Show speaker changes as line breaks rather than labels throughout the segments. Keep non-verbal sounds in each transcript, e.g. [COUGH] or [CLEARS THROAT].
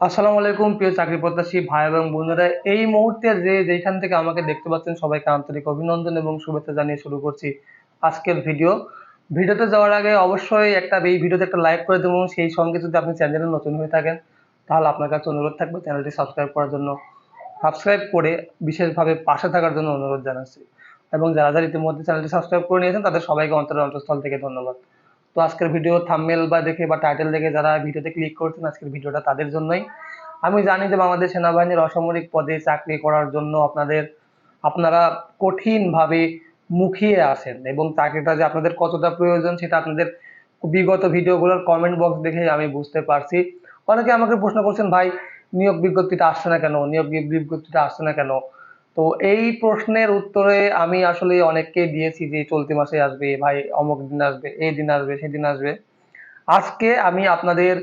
আসসালামু আলাইকুম, প্রিয় চাকরি প্রত্যাশী ভাই এবং বোনেরা। এই মুহূর্তে যে যেখান থেকে আমাকে দেখতে পাচ্ছেন, সবাইকে আন্তরিক অভিনন্দন এবং শুভেচ্ছা জানিয়ে শুরু করছি আজকের ভিডিও। ভিডিওতে যাওয়ার আগে অবশ্যই একটা, এই ভিডিওতে একটা লাইক করে দেবো, সেই সঙ্গে যদি আপনি চ্যানেলে নতুন হয়ে থাকেন, তাহলে আপনার কাছে অনুরোধ থাকবে চ্যানেলটি সাবস্ক্রাইব করার জন্য। সাবস্ক্রাইব করে বিশেষভাবে পাশে থাকার জন্য অনুরোধ জানাচ্ছি। এবং যারা যারা ইতিমধ্যে চ্যানেলটি সাবস্ক্রাইব করে নিয়েছেন, তাদের সবাইকে অন্তরের অন্তঃস্থল থেকে ধন্যবাদ। তো আজকের ভিডিও থাম্বনেল বা দেখে বা টাইটেল দেখে যারা ভিডিওতে ক্লিক করছেন আজকের ভিডিওটা তাদের জন্যই। আমি জানি যে বাংলাদেশ সেনাবাহিনীর অসামরিক পদে চাকরি করার জন্য আপনাদের, আপনারা কঠিনভাবে মুখিয়ে আছেন এবং চাকরিটা যে আপনাদের কতটা প্রয়োজন সেটা আপনাদের বিগত ভিডিওগুলোর কমেন্ট বক্স দেখে আমি বুঝতে পারছি। অনেকে আমাকে প্রশ্ন করছেন, ভাই, নিয়োগ বিজ্ঞপ্তিটা আসছে না কেন? নিয়োগ বিজ্ঞপ্তিটা আসছে না কেন? তো এই প্রশ্নের উত্তরে আমি আসলে অনেককে দিয়েছি যে চলতি মাসে আসবে, ভাই, অমুক দিন আসবে, এই দিন আসবে সেদিন আসবে। আজকে আমি আপনাদের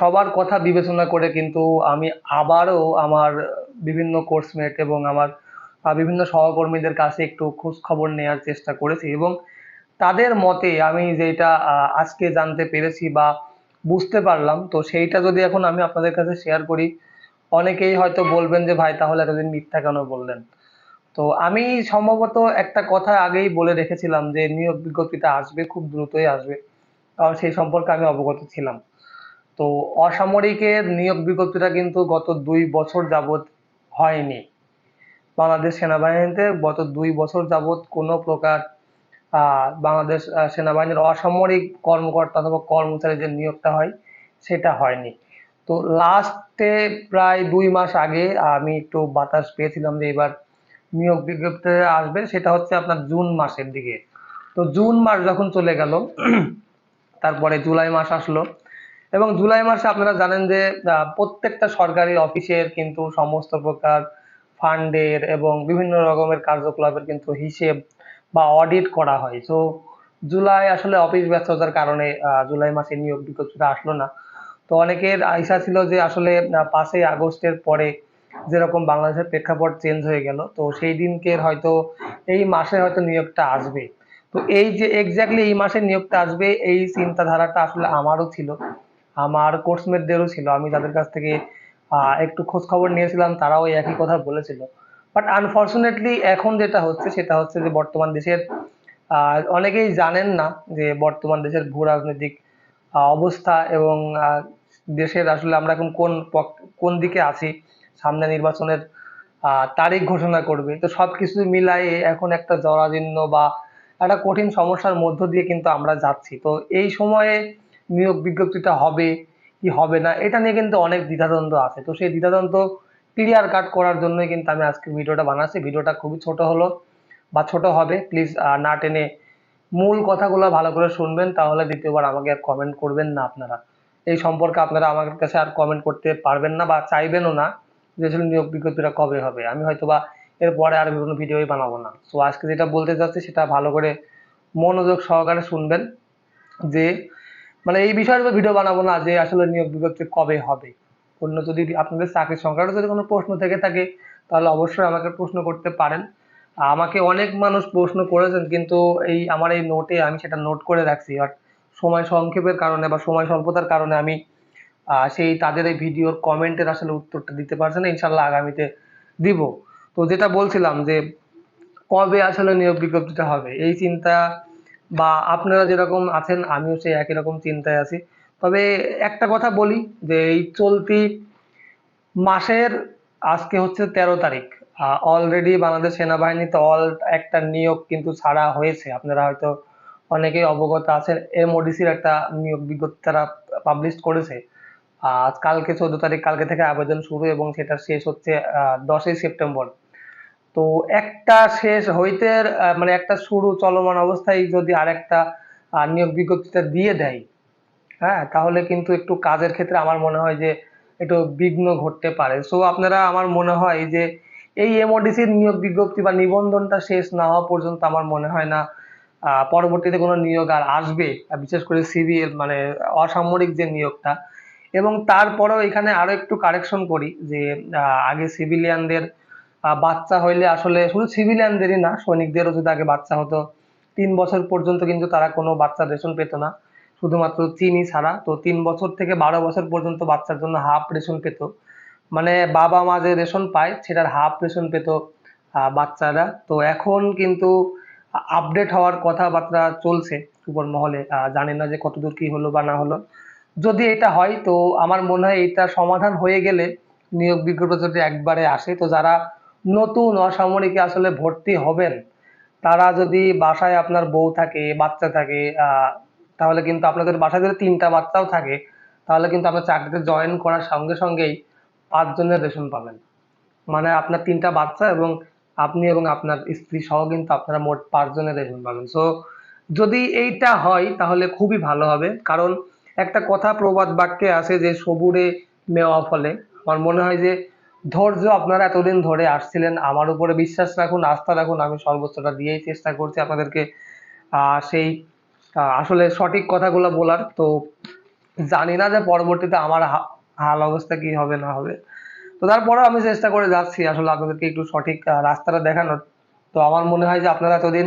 সবার কথা বিবেচনা করে কিন্তু আমি আবারও আমার বিভিন্ন কোর্সমেট এবং আমার বিভিন্ন সহকর্মীদের কাছে একটু খোঁজ খবর নেওয়ার চেষ্টা করেছি এবং তাদের মতে আমি যেটা আজকে জানতে পেরেছি বা বুঝতে পারলাম, তো সেইটা যদি এখন আমি আপনাদের কাছে শেয়ার করি অনেকেই হয়তো বলবেন যে, ভাই, তাহলে এতদিন মিথ্যা কেন বললেন? তো আমি সম্ভবত একটা কথা আগেই বলে রেখেছিলাম যে, নিয়োগ বিজ্ঞপ্তিটা আসবে, খুব দ্রুতই আসবে। কারণ সেই সম্পর্কে আমি অবগত ছিলাম। তো অসামরিকের নিয়োগ বিজ্ঞপ্তিটা কিন্তু গত দুই বছর যাবত হয়নি। বাংলাদেশ সেনাবাহিনীতে গত দুই বছর যাবত কোনো প্রকার বাংলাদেশ সেনাবাহিনীর অসামরিক কর্মকর্তা অথবা কর্মচারী যে নিয়োগটা হয়, সেটা হয়নি। তো লাস্টে প্রায় দুই মাস আগে আমি একটু বাতাস পেয়েছিলাম যে এবার নিয়োগ বিজ্ঞপ্তি আসবে, সেটা হচ্ছে আপনার জুন মাসের দিকে। তো জুন মাস যখন চলে গেল, [CLEARS THROAT] তারপরে জুলাই মাস আসলো। এবং জুলাই মাসে আপনারা জানেন যে প্রত্যেকটা সরকারি অফিসের কিন্তু সমস্ত প্রকার ফান্ডের এবং বিভিন্ন রকমের কার্যকলাপের কিন্তু হিসেব বা অডিট করা হয়। তো জুলাই আসলে অফিস ব্যস্ততার কারণে জুলাই মাসে নিয়োগ বিজ্ঞপ্তিটা আসলো না। তো অনেকের আশা ছিল যে আসলে পাঁচই আগস্টের পরে যেরকম বাংলাদেশের প্রেক্ষাপট চেঞ্জ হয়ে গেল, তো সেই দিনকে হয়তো এই মাসে হয়তো নিয়োগটা আসবে। তো এই যে এক্স্যাক্টলি এই মাসে নিয়োগটা আসবে, এই চিন্তাধারাটা আসলে আমারও ছিল। আমার কোর্সমেটদেরও ছিল। আমি যাদের কাছ থেকে একটু খোঁজ খবর নিয়েছিলাম, তারাও একই কথা বলেছিল। বাট আনফর্চুনেটলি এখন যেটা হচ্ছে, সেটা হচ্ছে যে বর্তমান দেশের অনেকেই জানেন না যে বর্তমান দেশের ভূ রাজনৈতিক অবস্থা এবং দেশের আসলে আমরা এখন কোন কোন দিকে আছি, সামনে নির্বাচনের তারিখ ঘোষণা করবে, তো সবকিছু মিলাই এখন একটা জরাজীর্ণ বা একটা কঠিন সমস্যার মধ্য দিয়ে কিন্তু আমরা যাচ্ছি। তো এই সময়ে নিয়োগ বিজ্ঞপ্তিটা হবে কি হবে না, এটা নিয়ে কিন্তু অনেক দ্বিধাদ্বন্দ্ব আছে। তো সেই দ্বিধাদ্বন্দ্ব ক্লিয়ার কাট করার জন্যই কিন্তু আমি আজকে ভিডিওটা বানাচ্ছি। ভিডিওটা খুবই ছোট হলো বা ছোট হবে, প্লিজ না টেনে মূল কথাগুলো ভালো করে শুনবেন, তাহলে দ্বিতীয়বার আমাকে আর কমেন্ট করবেন না আপনারা। এই সম্পর্কে আপনারা আমার কাছে আর কমেন্ট করতে পারবেন না বা চাইবেনও না যে আসলে নিয়োগ বিজ্ঞপ্তিটা কবে হবে। আমি হয়তো বা এরপরে আর বিভিন্ন ভিডিওই বানাবো না। তো আজকে যেটা বলতে চাচ্ছি সেটা ভালো করে মনোযোগ সহকারে শুনবেন যে মানে এই বিষয়ের উপর ভিডিও বানাবো না যে আসলে নিয়োগ বিজ্ঞপ্তি কবে হবে। অন্য যদি আপনাদের চাকরির সংক্রান্ত যদি কোনো প্রশ্ন থেকে থাকে, তাহলে অবশ্যই আমাকে প্রশ্ন করতে পারেন। আমাকে অনেক মানুষ প্রশ্ন করেছেন, কিন্তু এই আমার এই নোটে আমি সেটা নোট করে রাখছি। বাট সময় সংক্ষেপের কারণে বা সময় স্বল্পতার কারণে আমি সেই তাদের এই ভিডিওর কমেন্টের আসলে উত্তরটা দিতে পারছি না ইনশাল্লাহ আগামীতে দিব। তো যেটা বলছিলাম যে, কবে আসলে নিয়োগ বিজ্ঞপ্তিটা হবে? এই চিন্তা বা আপনারা যেরকম আছেন, আমিও সেই একই রকম চিন্তায় আছি। তবে একটা কথা বলি যে, এই চলতি মাসের আজকে হচ্ছে তেরো তারিখ। অলরেডি বাংলাদেশ সেনাবাহিনীতে অল একটা নিয়োগ কিন্তু ছাড়া হয়েছে। আপনারা হয়তো অনেকেই অবগত আছেন এমওডিসির একটা নিয়োগ বিজ্ঞপ্তি তারা পাবলিশ করেছে। আজ কালকে চোদ্দ তারিখ, কালকে থেকে আবেদন শুরু এবং সেটা শেষ হচ্ছে দশই সেপ্টেম্বর। তো একটা শেষ হইতে মানে একটা শুরু চলমান অবস্থায় যদি আরেকটা নিয়োগ বিজ্ঞপ্তিটা দিয়ে দেয় হ্যাঁ তাহলে কিন্তু একটু কাজের ক্ষেত্রে আমার মনে হয় যে একটু বিঘ্ন ঘটতে পারে। সো আপনারা, আমার মনে হয় যে এই এমওডিসির নিয়োগ বিজ্ঞপ্তি বা নিবন্ধনটা শেষ না হওয়া পর্যন্ত আমার মনে হয় না পরবর্তীতে কোনো নিয়োগ আর আসবে বিশেষ করে সিভিল মানে অসামরিক যে নিয়োগটা। এবং তারপরেও এখানে আরও একটু কারেকশন করি যে আগে সিভিলিয়ানদের বাচ্চা হইলে আসলে শুধু সিভিলিয়ানদেরই না, সৈনিকদেরও যদি আগে বাচ্চা হতো, তিন বছর পর্যন্ত কিন্তু তারা কোনো বাচ্চা রেশন পেত না। শুধুমাত্র চিনি ছাড়া, তো তিন বছর থেকে বারো বছর পর্যন্ত বাচ্চার জন্য হাফ রেশন পেত। মানে বাবা মা যে রেশন পায়, সেটার হাফ রেশন পেত বাচ্চারা। তো এখন কিন্তু আপডেট হওয়ার কথাবার্তা চলছে উপর মহলে আহ, জানি না যে কতদূর কি হলো বা না হলো। যদি এটা হয় তো আমার মনে হয় এটা সমাধান হয়ে গেলে নিয়োগ বিজ্ঞপ্তি যদি একবারে আসে। তো যারা নতুন অসামরিকে আসলে ভর্তি হবেন তারা যদি বাসায় আপনার বউ থাকে বাচ্চা থাকে তাহলে কিন্তু আপনাদের বাসায় যদি তিনটা বাচ্চাও থাকে তাহলে কিন্তু আপনার চাকরিতে জয়েন করার সঙ্গে সঙ্গেই পাঁচজনের রেশন পাবেন। মানে আপনার তিনটা বাচ্চা এবং আপনি এবং আপনার স্ত্রী সহ কিন্তু আপনারা মোট পাঁচজনের রেশন পাবেন। সো যদি এইটা হয়, তাহলে খুবই ভালো হবে। কারণ একটা কথা প্রবাদ বাক্যে আছে যে, সবুরে মেওয়া ফলে। আমার মনে হয় যে, ধৈর্য আপনারা এতদিন ধরে আসছিলেন, আমার উপরে বিশ্বাস রাখুন, আস্থা রাখুন, আমি সর্বোচ্চটা দিয়েই চেষ্টা করছি আপনাদেরকে সেই আসলে সঠিক কথাগুলো বলার। তো জানি না যে পরবর্তীতে আমার হাল অবস্থা কি হবে, না হবে। তো তারপরে আমি চেষ্টা করে যাচ্ছি আসলে আপনাদেরকে একটু সঠিক রাস্তাটা দেখানোর। তো আমার মনে হয় যে আপনারা এতদিন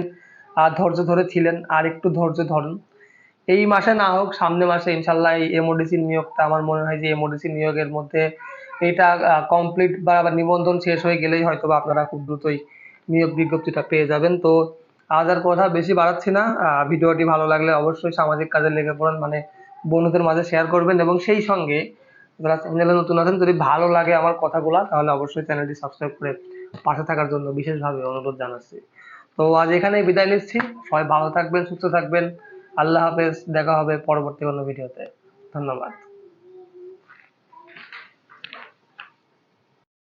আহ, ধৈর্য ধরে ছিলেন আর একটু ধৈর্য ধরুন। এই মাসে না হোক সামনে মাসে ইনশাল্লাহ এই এমওডিসি নিয়োগটা আমার মনে হয় যে এমওডিসি নিয়োগের মধ্যে এটা কমপ্লিট বা নিবন্ধন শেষ হয়ে গেলেই হয়তো আপনারা খুব দ্রুতই নিয়োগ বিজ্ঞপ্তিটা পেয়ে যাবেন। তো আজ আর কথা বেশি বাড়াচ্ছি না। ভিডিওটি ভালো লাগলে অবশ্যই সামাজিক কাজে লেগে পড়েন মানে বন্ধুদের মাঝে শেয়ার করবেন এবং সেই সঙ্গে যারা চ্যানেলে নতুন আছেন, যদি ভালো লাগে আমার কথাগুলা, তাহলে অবশ্যই চ্যানেলটি সাবস্ক্রাইব করে পাশে থাকার জন্য বিশেষভাবে অনুরোধ জানাচ্ছি। তো আজ এখানেই বিদায় নিচ্ছি। সবাই ভালো থাকবেন, সুস্থ থাকবেন। আল্লাহ হাফেজ। দেখা হবে পরবর্তী কোনো ভিডিওতে ধন্যবাদ।